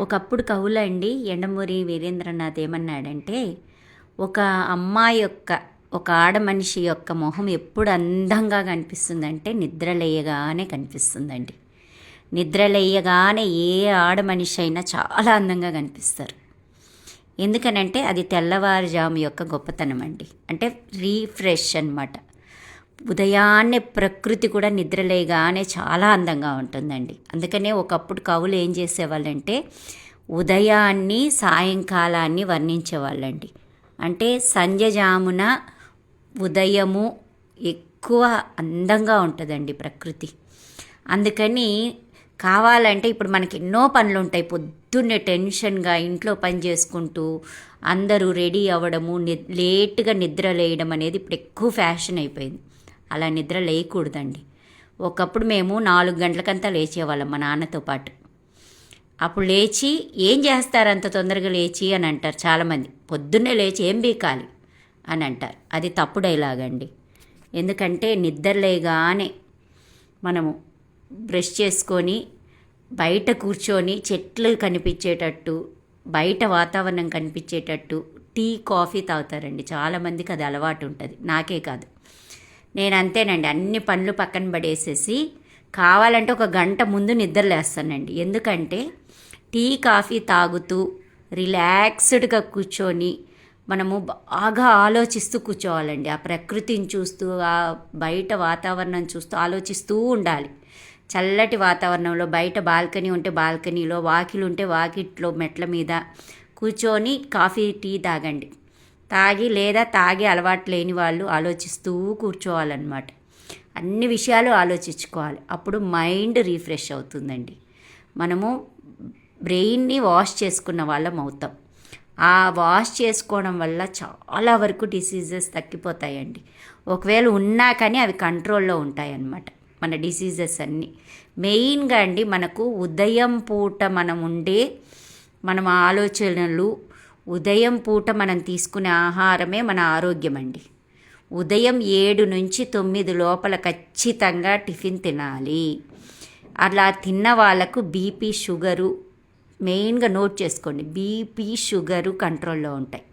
ఒకప్పుడు కవులండి ఎండమూరి వీరేంద్రనాథ్ ఏమన్నాడంటే ఒక అమ్మాయి యొక్క ఒక ఆడ మనిషి యొక్క మొహం ఎప్పుడు అందంగా కనిపిస్తుందంటే నిద్రలేయగానే కనిపిస్తుందండి. నిద్రలేయగానే ఏ ఆడ మనిషి అయినా చాలా అందంగా కనిపిస్తారు. ఎందుకనంటే అది తెల్లవారుజాము యొక్క గొప్పతనం అండి అంటే రీఫ్రెష్ అన్నమాట. ఉదయాన్నే ప్రకృతి కూడా నిద్రలేగానే చాలా అందంగా ఉంటుందండి. అందుకనే ఒకప్పుడు కవులు ఏం చేసేవాళ్ళంటే ఉదయాన్ని సాయంకాలాన్ని వర్ణించేవాళ్ళండి. అంటే సంధ్యజామున ఉదయము ఎక్కువ అందంగా ఉంటుందండి ప్రకృతి. అందుకని కావాలంటే ఇప్పుడు మనకి ఎన్నో పనులు ఉంటాయి పొద్దున్నే టెన్షన్గా ఇంట్లో పని చేసుకుంటూ అందరూ రెడీ అవ్వడము లేట్గా నిద్ర లేయడం అనేది ఇప్పుడు ఎక్కువ ఫ్యాషన్ అయిపోయింది. అలా నిద్ర లేయకూడదండి. ఒకప్పుడు మేము నాలుగు గంటలకంతా లేచేవాళ్ళం మా నాన్నతో పాటు. అప్పుడు లేచి ఏం చేస్తారు అంత తొందరగా లేచి? అని అంటారు చాలామంది. పొద్దున్నే లేచి ఏం బీకాలి అని అంటారు. అది తప్పు డైలాగ్ అండి. ఎందుకంటే నిద్రలేగానే మనము బ్రష్ చేసుకొని బయట కూర్చొని చెట్లు కనిపించేటట్టు బయట వాతావరణం కనిపించేటట్టు టీ కాఫీ తాగుతారండి. చాలామందికి అది అలవాటు ఉంటుంది. నాకే కాదు. నేను అంతేనండి అన్ని పనులు పక్కన పడేసేసి కావాలంటే ఒక గంట ముందు నిద్రలేస్తానండి ఎందుకంటే టీ కాఫీ తాగుతూ రిలాక్స్డ్గా కూర్చొని మనము బాగా ఆలోచిస్తూ కూర్చోవాలండి. ఆ ప్రకృతిని చూస్తూ ఆ బయట వాతావరణం చూస్తూ ఆలోచిస్తూ ఉండాలి. చల్లటి వాతావరణంలో బయట బాల్కనీ ఉంటే బాల్కనీలో వాకిలు ఉంటే వాకిట్లో మెట్ల మీద కూర్చొని కాఫీ టీ తాగండి. తాగి లేదా తాగి అలవాటు లేని వాళ్ళు ఆలోచిస్తూ కూర్చోవాలన్నమాట. అన్ని విషయాలు ఆలోచించుకోవాలి. అప్పుడు మైండ్ రీఫ్రెష్ అవుతుందండి. మనము బ్రెయిన్ని వాష్ చేసుకున్న వాళ్ళం అవుతాం. ఆ వాష్ చేసుకోవడం వల్ల చాలా వరకు డిసీజెస్ తగ్గిపోతాయండి. ఒకవేళ ఉన్నా కానీ అవి కంట్రోల్లో ఉంటాయి అన్నమాట మన డిసీజెస్ అన్నీ. మెయిన్గా అండి మనకు ఉదయం పూట మనం ఉండే మనం ఆలోచనలు ఉదయం పూట మనం తీసుకునే ఆహారమే మన ఆరోగ్యం అండి ఉదయం ఏడు నుంచి తొమ్మిది లోపల ఖచ్చితంగా టిఫిన్ తినాలి. అలా తిన్న వాళ్ళకు బీపీ షుగరు మెయిన్గా నోట్ చేసుకోండి. బీపీ షుగరు కంట్రోల్లో ఉంటాయి.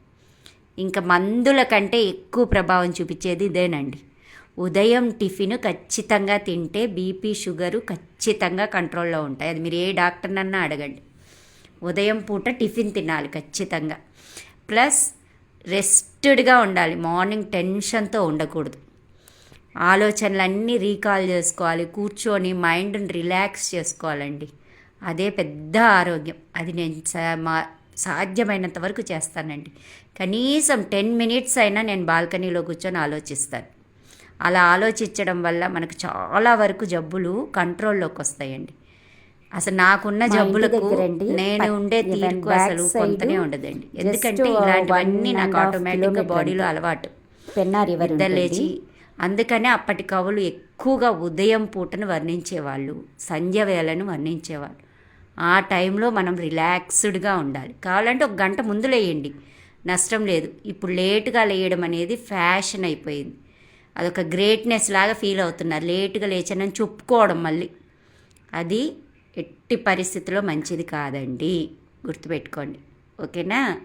ఇంకా మందుల కంటే ఎక్కువ ప్రభావం చూపించేది ఇదేనండి. ఉదయం టిఫిన్ ఖచ్చితంగా తింటే బీపీ షుగరు ఖచ్చితంగా కంట్రోల్లో ఉంటాయి. అది మీరు ఏ డాక్టర్నన్నా అడగండి. ఉదయం పూట టిఫిన్ తినాలి ఖచ్చితంగా. ప్లస్ రెస్టెడ్గా ఉండాలి. మార్నింగ్ టెన్షన్తో ఉండకూడదు. ఆలోచనలన్నీ రీకాల్ చేసుకోవాలి. కూర్చొని మైండ్ని రిలాక్స్ చేసుకోవాలండి. అదే పెద్ద ఆరోగ్యం. అది నేను సా- మా సాధ్యమైనంత వరకు చేస్తానండి. కనీసం టెన్ మినిట్స్ అయినా నేను బాల్కనీలో కూర్చొని ఆలోచిస్తాను. అలా ఆలోచించడం వల్ల మనకు చాలా వరకు జబ్బులు కంట్రోల్లోకి వస్తాయండి. అసలు నాకున్న జబ్బులకు నేను ఉండే తీరుకు అసలు కొంతనే ఉండదండి. ఎందుకంటే ఇలాంటివన్నీ నాకు ఆటోమేటిక్గా బాడీలో. అలవాటు. లేచి అందుకనే అప్పటి కవులు ఎక్కువగా ఉదయం పూటను వర్ణించేవాళ్ళు సంధ్య వేళను వర్ణించేవాళ్ళు. ఆ టైంలో మనం రిలాక్స్డ్గా ఉండాలి. కావాలంటే ఒక గంట ముందు లేయండి. నష్టం లేదు. ఇప్పుడు లేటుగా లేయడం అనేది ఫ్యాషన్ అయిపోయింది. అదొక గ్రేట్నెస్ లాగా ఫీల్ అవుతున్నారు. లేటుగా లేచానని చెప్పుకోవడం మళ్ళీ. అది ఎట్టి పరిస్థితిలో మంచిది కాదండి. గుర్తుపెట్టుకోండి. ఓకేనా?